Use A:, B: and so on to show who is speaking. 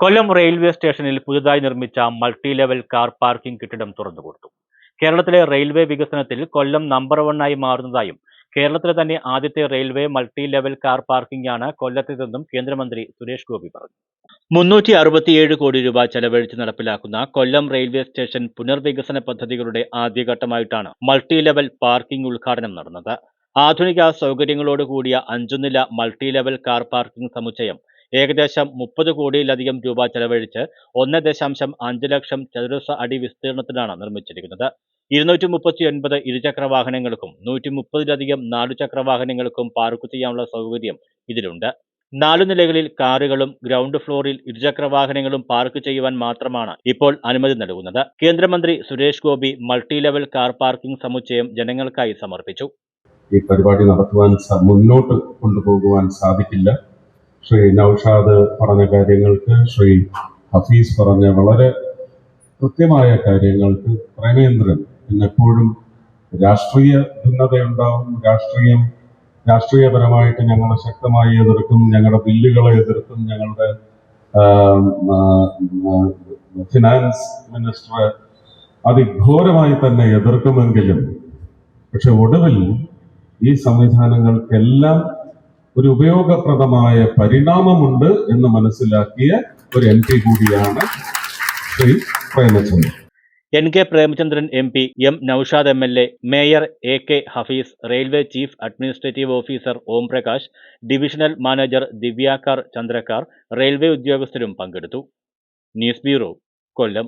A: കൊല്ലം railway സ്റ്റേഷനിൽ പുതുതായി നിർമ്മിച്ച മൾട്ടി ലെവൽ കാർ പാർക്കിംഗ് കെട്ടിടം തുറന്നുകൊടുത്തു. കേരളത്തിലെ റെയിൽവേ വികസനത്തിൽ കൊല്ലം നമ്പർ വണ്ണായി മാറുന്നതായും കേരളത്തിലെ തന്നെ ആദ്യത്തെ railway multi level car parking ആണ് കൊല്ലത്തേതെന്നും കേന്ദ്രമന്ത്രി സുരേഷ് ഗോപി പറഞ്ഞു. മുന്നൂറ്റി അറുപത്തിയേഴ് കോടി രൂപ ചെലവഴിച്ച് നടപ്പിലാക്കുന്ന കൊല്ലം റെയിൽവേ സ്റ്റേഷൻ പുനർവികസന പദ്ധതികളുടെ ആദ്യഘട്ടമായിട്ടാണ് മൾട്ടി ലെവൽ പാർക്കിംഗ് ഉദ്ഘാടനം നടന്നത്. ആധുനിക സൗകര്യങ്ങളോട് കൂടിയ അഞ്ചുനില മൾട്ടി ലെവൽ കാർ പാർക്കിംഗ് സമുച്ചയം ഏകദേശം മുപ്പത് കോടിയിലധികം രൂപ ചെലവഴിച്ച് ഒന്ന് ദശാംശം അഞ്ച് ലക്ഷം ചതുരശ്ര അടി വിസ്തീർണത്തിലാണ് നിർമ്മിച്ചിരിക്കുന്നത്. ഇരുന്നൂറ്റി മുപ്പത്തി ഒൻപത് ഇരുചക്ര വാഹനങ്ങൾക്കും നൂറ്റി മുപ്പതിലധികം നാലുചക്ര വാഹനങ്ങൾക്കും പാർക്ക് ചെയ്യാനുള്ള സൗകര്യം ഇതിലുണ്ട്. നാലു നിലകളിൽ കാറുകളും ഗ്രൗണ്ട് ഫ്ലോറിൽ ഇരുചക്ര വാഹനങ്ങളും പാർക്ക് ചെയ്യുവാൻ മാത്രമാണ് ഇപ്പോൾ അനുമതി നൽകുന്നത്. കേന്ദ്രമന്ത്രി Suresh Gopi multi level car parking സമുച്ചയം ജനങ്ങൾക്കായി സമർപ്പിച്ചു.
B: ഈ പരിപാടി നടത്തുവാൻ മുന്നോട്ട് കൊണ്ടുപോകുവാൻ സാധിക്കില്ല. ശ്രീ നൌഷാദ് പറഞ്ഞ കാര്യങ്ങൾക്ക് ശ്രീ ഹഫീസ് പറഞ്ഞ വളരെ കൃത്യമായ കാര്യങ്ങൾക്ക് പ്രേമേന്ദ്രൻ എന്നെപ്പോഴും രാഷ്ട്രീയ ഭിന്നതയുണ്ടാവും. രാഷ്ട്രീയം രാഷ്ട്രീയപരമായിട്ട് ഞങ്ങൾ ശക്തമായി എതിർക്കും ഞങ്ങളുടെ ബില്ലുകളെ എതിർക്കും ഞങ്ങളുടെ ഫിനാൻസ് മിനിസ്റ്റർ അതിഘോരമായി തന്നെ എതിർക്കുമെങ്കിലും പക്ഷെ ഒടുവിൽ ഈ സംവിധാനങ്ങൾക്കെല്ലാം ഒരു ഉപയോഗപ്രദമായ പരിണാമമുണ്ട് എന്ന് മനസ്സിലാക്കിയ ഒരു എം പി കൂടിയാണ് Shri Premachandran.
A: N K Premachandran M P M Noushad M L A mayor A K Hafeez railway chief administrative officer Om Prakash divisional manager Divyakar Chandrakar railway ഉദ്യോഗസ്ഥരും പങ്കെടുത്തു. News bureau Kollam.